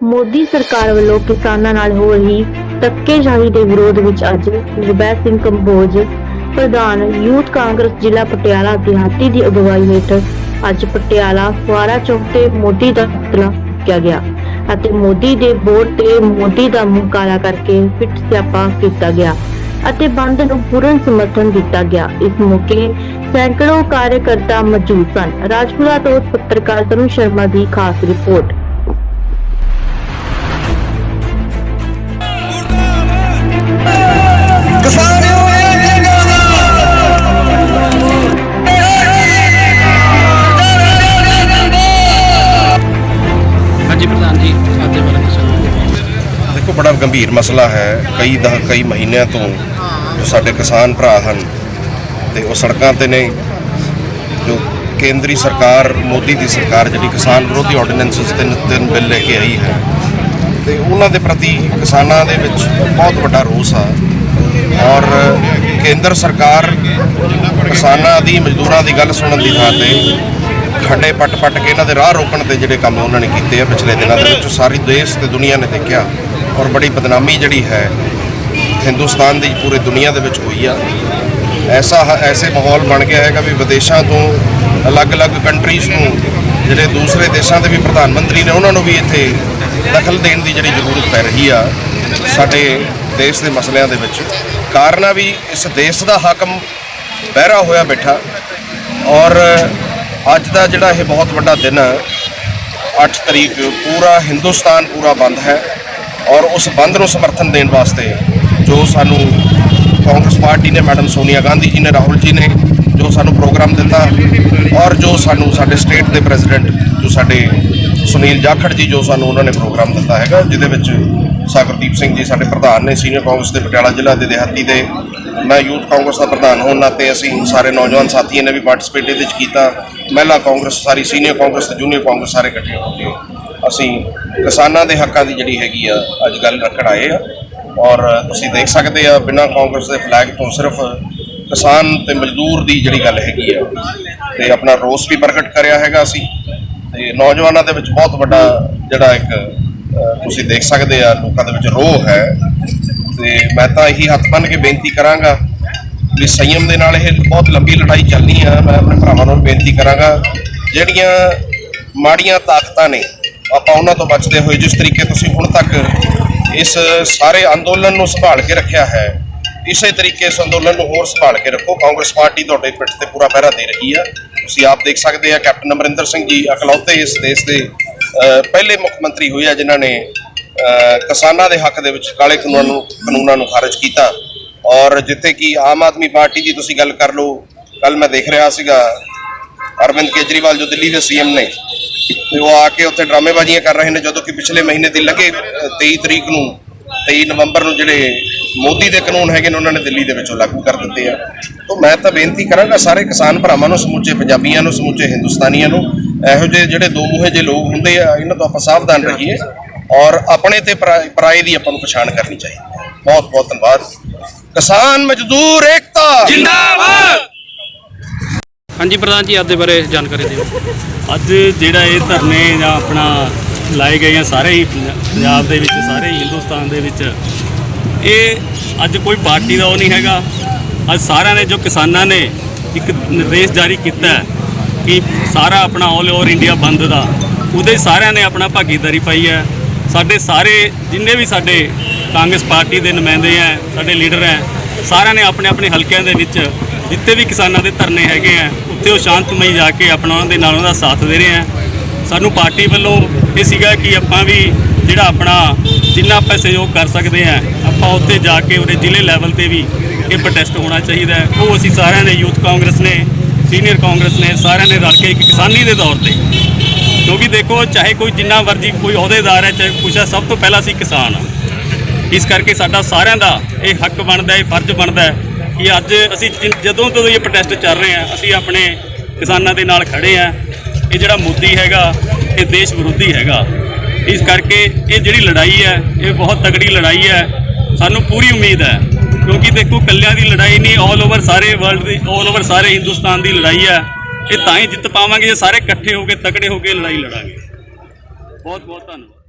ਮੋਦੀ ਸਰਕਾਰ ਵੱਲੋਂ ਕਿਸਾਨਾਂ ਨਾਲ ਹੋ ਰਹੀ ਧੱਕੇਸ਼ਾਹੀ ਦੇ ਵਿਰੋਧ ਵਿੱਚ ਅੱਜ ਨਿਰਭੈ ਸਿੰਘ ਕੰਬੋਜ, ਪ੍ਰਧਾਨ ਯੂਥ ਕਾਂਗਰਸ ਜ਼ਿਲ੍ਹਾ ਪਟਿਆਲਾ ਦਿਹਾਤੀ ਦੀ ਅਗਵਾਈ ਹੇਠ ਅੱਜ ਪਟਿਆਲਾ ਫੁਆਰਾ ਚੌਕ ਤੇ ਮੋਦੀ ਦਾ ਪੁਤਲਾ ਫੂਕਿਆ ਗਿਆ ਅਤੇ ਮੋਦੀ ਦੇ ਬੋਰਡ ਤੇ ਮੋਦੀ ਦਾ ਮੂੰਹ ਕਾਲਾ ਕਰਕੇ ਫਿੱਟ ਸਿਆਪਾ ਕੀਤਾ ਗਿਆ ਅਤੇ ਬੰਦ ਨੂੰ ਪੂਰਨ ਸਮਰਥਨ ਦਿੱਤਾ ਗਿਆ। ਇਸ ਮੌਕੇ ਸੈਂਕੜੋ ਕਾਰਜਕਰਤਾ ਮੌਜੂਦ ਸਨ। ਰਾਜਪੁਰਾ ਤੋਂ ਪੱਤਰਕਾਰ ਤਨੂੰ ਸ਼ਰਮਾ ਦੀ ਖਾਸ ਰਿਪੋਰਟ। ਗੰਭੀਰ ਮਸਲਾ ਹੈ ਕਈ ਦਾ ਕਈ ਮਹੀਨਿਆਂ ਤੋਂ ਜੋ ਸਾਡੇ ਕਿਸਾਨ ਭਰਾ ਹਨ ਤੇ ਉਹ ਸੜਕਾਂ ਤੇ ਨੇ, ਜੋ ਕੇਂਦਰੀ ਸਰਕਾਰ, ਮੋਦੀ ਦੀ ਸਰਕਾਰ ਜਿਹੜੀ ਕਿਸਾਨ ਵਿਰੋਧੀ ਆਰਡੀਨੈਂਸਸ ਤਿੰਨ ਤਿੰਨ ਬਿੱਲ ਲੈ ਕੇ ਆਈ ਹੈ, ਤੇ ਉਹਨਾਂ ਦੇ ਪ੍ਰਤੀ ਕਿਸਾਨਾਂ ਦੇ ਵਿੱਚ ਬਹੁਤ ਵੱਡਾ ਰੋਸ ਆ ਔਰ ਕੇਂਦਰ ਸਰਕਾਰ ਕਿਸਾਨਾਂ ਦੀ, ਮਜ਼ਦੂਰਾਂ ਦੀ ਗੱਲ ਸੁਣਨ ਦੀ ਥਾਂ ਤੇ ਖੱਡੇ ਪੱਟ ਪੱਟ ਕੇ ਇਹਨਾਂ ਦੇ ਰਾਹ ਰੋਕਣ ਦੇ ਜਿਹੜੇ ਕੰਮ ਉਹਨਾਂ ਨੇ ਕੀਤੇ ਆ ਪਿਛਲੇ ਦਿਨਾਂ ਦੇ ਵਿੱਚ ਸਾਰੀ ਦੇਸ਼ ਤੇ ਦੁਨੀਆ ਨੇ ਦੇਖਿਆ। ਔਰ ਬੜੀ ਬਦਨਾਮੀ ਜਿਹੜੀ ਹੈ ਹਿੰਦੁਸਤਾਨ ਦੀ ਪੂਰੇ ਦੁਨੀਆ ਦੇ ਵਿੱਚ ਹੋਈ ਆ। ਐਸਾ ਹ- ਐਸੇ ਮਾਹੌਲ ਬਣ ਗਿਆ ਹੈਗਾ ਵੀ ਵਿਦੇਸ਼ਾਂ ਤੋਂ ਅਲੱਗ-ਅਲੱਗ ਕੰਟਰੀਜ਼ ਨੂੰ ਜਿਹੜੇ ਦੂਸਰੇ ਦੇਸ਼ਾਂ ਦੇ ਵੀ ਪ੍ਰਧਾਨ ਮੰਤਰੀ ਨੇ, ਉਹਨਾਂ ਨੂੰ ਵੀ ਇੱਥੇ ਦਖਲ ਦੇਣ ਦੀ ਜਿਹੜੀ ਜ਼ਰੂਰਤ ਪੈ ਰਹੀ ਆ ਸਾਡੇ ਦੇਸ਼ ਦੇ ਮਸਲਿਆਂ ਦੇ ਵਿੱਚ। ਕਾਰਨ ਆ ਵੀ ਇਸ ਦੇਸ਼ ਦਾ ਹਾਕਮ ਬਹਿਰਾ ਹੋਇਆ ਬੈਠਾ ਔਰ ਅੱਜ ਦਾ ਜਿਹੜਾ ਇਹ ਬਹੁਤ ਵੱਡਾ ਦਿਨ ਹੈ 8 ਤਰੀਕ ਪੂਰਾ ਹਿੰਦੁਸਤਾਨ ਪੂਰਾ ਬੰਦ ਹੈ। ਔਰ ਉਸ ਬੰਦ ਨੂੰ ਸਮਰਥਨ ਦੇਣ ਵਾਸਤੇ ਜੋ ਸਾਨੂੰ ਕਾਂਗਰਸ ਪਾਰਟੀ ਨੇ ਮੈਡਮ ਸੋਨੀਆ ਗਾਂਧੀ ਜੀ ਨੇ, ਰਾਹੁਲ ਜੀ ਨੇ ਜੋ ਸਾਨੂੰ ਪ੍ਰੋਗਰਾਮ ਦਿੱਤਾ ਔਰ ਜੋ ਸਾਨੂੰ ਸਾਡੇ ਸਟੇਟ ਦੇ ਪ੍ਰੈਜ਼ੀਡੈਂਟ, ਜੋ ਸਾਡੇ ਸੁਨੀਲ ਜਾਖੜ ਜੀ ਜੋ ਸਾਨੂੰ ਉਹਨਾਂ ਨੇ ਪ੍ਰੋਗਰਾਮ ਦਿੱਤਾ ਹੈਗਾ, ਜਿਹਦੇ ਵਿੱਚ ਸਾਗਰਦੀਪ ਸਿੰਘ ਜੀ ਸਾਡੇ ਪ੍ਰਧਾਨ ਨੇ, ਸੀਨੀਅਰ ਕਾਂਗਰਸ ਦੇ ਪਟਿਆਲਾ ਜ਼ਿਲ੍ਹਾ ਦੇ ਦਿਹਾਤੀ ਦੇ, ਮੈਂ ਯੂਥ ਕਾਂਗਰਸ ਦਾ ਪ੍ਰਧਾਨ ਹੋਣ ਨਾਤੇ ਅਸੀਂ ਸਾਰੇ ਨੌਜਵਾਨ ਸਾਥੀਆਂ ਨੇ ਵੀ ਪਾਰਟਿਸਿਪੇਟ ਇਹਦੇ ਵਿੱਚ ਕੀਤਾ। ਮਹਿਲਾ ਕਾਂਗਰਸ, ਸਾਰੀ ਸੀਨੀਅਰ ਕਾਂਗਰਸ ਤੇ ਜੂਨੀਅਰ ਕਾਂਗਰਸ ਸਾਰੇ ਇਕੱਠੇ ਹੋ ਕੇ ਅਸੀਂ ਕਿਸਾਨਾਂ ਦੇ ਹੱਕਾਂ ਦੀ ਜਿਹੜੀ ਹੈਗੀ ਆ, ਅੱਜ ਗੱਲ ਰੱਖਣ ਆਏ ਆ। ਔਰ ਤੁਸੀਂ ਦੇਖ ਸਕਦੇ ਆ, ਬਿਨਾਂ ਕਾਂਗਰਸ ਦੇ ਫਲੈਗ ਤੋਂ ਸਿਰਫ ਕਿਸਾਨ ਤੇ ਮਜ਼ਦੂਰ ਦੀ ਜਿਹੜੀ ਗੱਲ ਹੈਗੀ ਆ, ਤੇ ਆਪਣਾ ਰੋਸ ਵੀ ਪ੍ਰਗਟ ਕਰਿਆ ਹੈਗਾ ਅਸੀਂ। ਤੇ ਨੌਜਵਾਨਾਂ ਦੇ ਵਿੱਚ ਬਹੁਤ ਵੱਡਾ ਜਿਹੜਾ ਇੱਕ ਤੁਸੀਂ ਦੇਖ ਸਕਦੇ ਆ, ਲੋਕਾਂ ਦੇ ਵਿੱਚ ਰੋਹ ਹੈ। ਤੇ ਮੈਂ ਤਾਂ ਇਹੀ ਹੱਥ ਬੰਨ ਕੇ ਬੇਨਤੀ ਕਰਾਂਗਾ ਵੀ ਸੰਯਮ ਦੇ ਨਾਲ ਇਹ ਬਹੁਤ ਲੰਬੀ ਲੜਾਈ ਚੱਲਣੀ ਆ। ਮੈਂ ਆਪਣੇ ਭਰਾਵਾਂ ਨੂੰ ਬੇਨਤੀ ਕਰਾਂਗਾ, ਜਿਹੜੀਆਂ ਮਾੜੀਆਂ ਤਾਕਤਾਂ ਨੇ ਆਪਾਂ ਉਹਨਾਂ ਤੋਂ ਬਚਦੇ ਹੋਏ ਜਿਸ ਤਰੀਕੇ ਤੁਸੀਂ ਹੁਣ ਤੱਕ ਇਸ ਸਾਰੇ ਅੰਦੋਲਨ ਨੂੰ ਸੰਭਾਲ ਕੇ ਰੱਖਿਆ ਹੈ, ਇਸੇ ਤਰੀਕੇ ਇਸ ਅੰਦੋਲਨ ਨੂੰ ਹੋਰ ਸੰਭਾਲ ਕੇ ਰੱਖੋ। ਕਾਂਗਰਸ ਪਾਰਟੀ ਤੁਹਾਡੇ ਪਿੱਠ ਤੇ ਪੂਰਾ ਪਹਿਰਾ ਦੇ ਰਹੀ ਹੈ ਤੁਸੀਂ ਆਪ ਦੇਖ ਸਕਦੇ ਆ, ਕੈਪਟਨ ਅਮਰਿੰਦਰ ਸਿੰਘ ਜੀ ਇਕਲੌਤੇ ਇਸ ਦੇਸ਼ ਦੇ ਪਹਿਲੇ ਮੁੱਖ ਮੰਤਰੀ ਹੋਏ ਆ, ਜਿਨ੍ਹਾਂ ਨੇ ਕਿਸਾਨਾਂ ਦੇ ਹੱਕ ਦੇ ਵਿੱਚ ਕਾਲੇ ਕਾਨੂੰਨਾਂ ਨੂੰ ਕਾਨੂੰਨਾਂ ਨੂੰ ਖਾਰਜ ਕੀਤਾ। ਔਰ ਜਿੱਥੇ ਕਿ ਆਮ ਆਦਮੀ ਪਾਰਟੀ ਦੀ ਤੁਸੀਂ ਗੱਲ ਕਰ ਲਓ ਕੱਲ ਮੈਂ ਦੇਖ ਰਿਹਾ ਸੀਗਾ, ਅਰਵਿੰਦ ਕੇਜਰੀਵਾਲ ਜੋ ਦਿੱਲੀ ਦੇ ਸੀਐਮ ਨੇ ਤੇ ਉਹ ਆ ਕੇ ਉੱਥੇ ਡਰਾਮੇਬਾਜ਼ੀਆਂ ਕਰ ਰਹੇ ਨੇ ਜਦੋਂ ਕਿ ਪਿਛਲੇ ਮਹੀਨੇ ਦੀ ਲੱਗੇ ਅ, 23 ਤਰੀਕ ਨੂੰ 23 ਨਵੰਬਰ ਨੂੰ ਜਿਹੜੇ ਮੋਦੀ ਦੇ ਕਾਨੂੰਨ ਹੈਗੇ ਨੇ ਉਹਨਾਂ ਨੇ ਦਿੱਲੀ ਦੇ ਵਿੱਚੋਂ ਲਾਗੂ ਕਰ ਦਿੱਤੇ ਆ। ਤਾਂ ਮੈਂ ਤਾਂ ਬੇਨਤੀ ਕਰਾਂਗਾ ਸਾਰੇ ਕਿਸਾਨ ਭਰਾਵਾਂ ਨੂੰ ਸਮੁੱਚੇ ਪੰਜਾਬੀਆਂ ਨੂੰ ਸਮੁੱਚੇ ਹਿੰਦੁਸਤਾਨੀਆਂ ਨੂੰ ਇਹੋ ਜਿਹੇ ਜਿਹੜੇ ਦੋ ਮੂਹੇ ਜਿਹੇ ਲੋਕ ਹੁੰਦੇ ਆ ਇਹਨਾਂ ਤੋਂ ਆਪਾਂ ਸਾਵਧਾਨ ਰਹੀਏ ਔਰ ਆਪਣੇ ਤੇ ਪਰਾ- ਪਰਾਏ ਦੀ ਆਪਾਂ ਨੂੰ ਪਛਾਣ ਕਰਨੀ ਚਾਹੀਦੀ ਹੈ। ਬਹੁਤ ਬਹੁਤ ਧੰਨਵਾਦ। ਕਿਸਾਨ ਮਜ਼ਦੂਰ ਏਕਤਾ! ਜਿੰਦਾਬਾਦ! ਹਾਂਜੀ ਪ੍ਰਧਾਨ ਜੀ ਆਪਦੇ ਬਾਰੇ ਜਾਣਕਾਰੀ ਦਿਓ। ਅੱਜ ਜਿਹੜਾ ਇਹ ਧਰਨੇ ਜਾਂ ਆਪਣਾ ਲਾਏ ਗਏ ਆ ਸਾਰੇ ਹੀ ਪੰਜਾਬ ਦੇ ਵਿੱਚ, ਸਾਰੇ ਹੀ ਹਿੰਦੁਸਤਾਨ ਦੇ ਵਿੱਚ, ਇਹ ਅੱਜ ਕੋਈ ਪਾਰਟੀ ਦਾ ਉਹ ਨਹੀਂ ਹੈਗਾ। ਅੱਜ ਸਾਰਿਆਂ ਨੇ, ਜੋ ਕਿਸਾਨਾਂ ਨੇ ਇੱਕ ਨਿਰਦੇਸ਼ ਜਾਰੀ ਕੀਤਾ ਕਿ ਸਾਰਾ ਆਪਣਾ ਆਲ ਓਵਰ ਇੰਡੀਆ ਬੰਦ ਦਾ, ਉਹਦੇ ਸਾਰਿਆਂ ਨੇ ਆਪਣਾ ਭਾਗੀਦਾਰੀ ਪਾਈ ਹੈ। ਸਾਡੇ ਸਾਰੇ, ਜਿੰਨੇ ਵੀ ਸਾਡੇ ਕਾਂਗਰਸ ਪਾਰਟੀ ਦੇ ਨੁਮਾਇੰਦੇ ਆ ਸਾਡੇ ਲੀਡਰ ਹੈ ਸਾਰਿਆਂ ਨੇ ਆਪਣੇ ਆਪਣੇ ਹਲਕਿਆਂ ਦੇ ਵਿੱਚ ਜਿੱਥੇ ਵੀ ਕਿਸਾਨਾਂ ਦੇ ਧਰਨੇ ਹੈਗੇ ਆ, ਉੱਥੇ ਉਹ ਸ਼ਾਂਤਮਈ ਜਾ ਕੇ ਆਪਣਾ ਉਹਨਾਂ ਦੇ ਨਾਲ ਉਹਨਾਂ ਦਾ ਸਾਥ ਦੇ ਰਹੇ ਆ। ਸਾਨੂੰ ਪਾਰਟੀ ਵੱਲੋਂ ਇਹ ਸੀਗਾ ਕਿ ਆਪਾਂ ਵੀ ਜਿਹੜਾ ਆਪਣਾ ਜਿੰਨਾ ਆਪਾਂ ਸਹਿਯੋਗ ਕਰ ਸਕਦੇ ਆ, ਆਪਾਂ ਉੱਥੇ ਜਾ ਕੇ ਉਹਦੇ ਜ਼ਿਲ੍ਹੇ ਲੈਵਲ ਤੇ ਵੀ ਇਹ ਪ੍ਰੋਟੈਸਟ ਹੋਣਾ ਚਾਹੀਦਾ ਉਹ ਅਸੀਂ ਸਾਰਿਆਂ ਨੇ, ਯੂਥ ਕਾਂਗਰਸ ਨੇ ਸੀਨੀਅਰ ਕਾਂਗਰਸ ਨੇ, ਸਾਰਿਆਂ ਨੇ ਰਲ ਕੇ ਇੱਕ ਕਿਸਾਨੀ ਦੇ ਤੌਰ ਤੇ। ਕਿਉਂਕਿ ਦੇਖੋ, ਚਾਹੇ ਕੋਈ ਜਿੰਨਾ ਮਰਜ਼ੀ ਕੋਈ ਅਹੁਦੇਦਾਰ ਹੈ, ਚਾਹੇ ਕੁਛ ਹੈ, ਸਭ ਤੋਂ ਪਹਿਲਾਂ ਅਸੀਂ ਕਿਸਾਨ ਆ ਇਸ ਕਰਕੇ ਸਾਡਾ ਸਾਰਿਆਂ ਦਾ ਇਹ ਹੱਕ ਬਣਦਾ ਹੈ ਇਹ ਫਰਜ਼ ਬਣਦਾ ਹੈ ਕਿ ਅੱਜ ਅਸੀਂ ਜਿ- ਜਦੋਂ ਤੋਂ ਇਹ ਪ੍ਰੋਟੈਸਟ ਚੱਲ ਰਹੇ ਆ, ਅਸੀਂ ਆਪਣੇ ਕਿਸਾਨਾਂ ਦੇ ਨਾਲ ਖੜੇ ਆ। ਇਹ ਜਿਹੜਾ ਮੋਦੀ ਹੈਗਾ, ਇਹ ਦੇਸ਼ ਵਿਰੋਧੀ ਹੈਗਾ। ਇਸ ਕਰਕੇ ਇਹ ਜਿਹੜੀ ਲੜਾਈ ਹੈ, ਇਹ ਬਹੁਤ ਤਗੜੀ ਲੜਾਈ ਹੈ। ਸਾਨੂੰ ਪੂਰੀ ਉਮੀਦ ਹੈ, ਕਿਉਂਕਿ ਦੇਖੋ ਕੱਲਿਆਂ ਦੀ ਲੜਾਈ ਨਹੀਂ ਆਲ ਓਵਰ ਸਾਰੇ ਵਰਲਡ ਦੀ ਆਲ ਓਵਰ ਸਾਰੇ ਹਿੰਦੁਸਤਾਨ ਦੀ ਲੜਾਈ ਹੈ। ਇਹ ਤਾਂ ਹੀ ਜਿੱਤ ਪਾਵਾਂਗੇ, ਜੇ ਸਾਰੇ ਇਕੱਠੇ ਹੋ ਕੇ, ਤਕੜੇ ਹੋ ਕੇ ਲੜਾਈ ਲੜਾਂਗੇ। ਬਹੁਤ ਬਹੁਤ ਧੰਨਵਾਦ।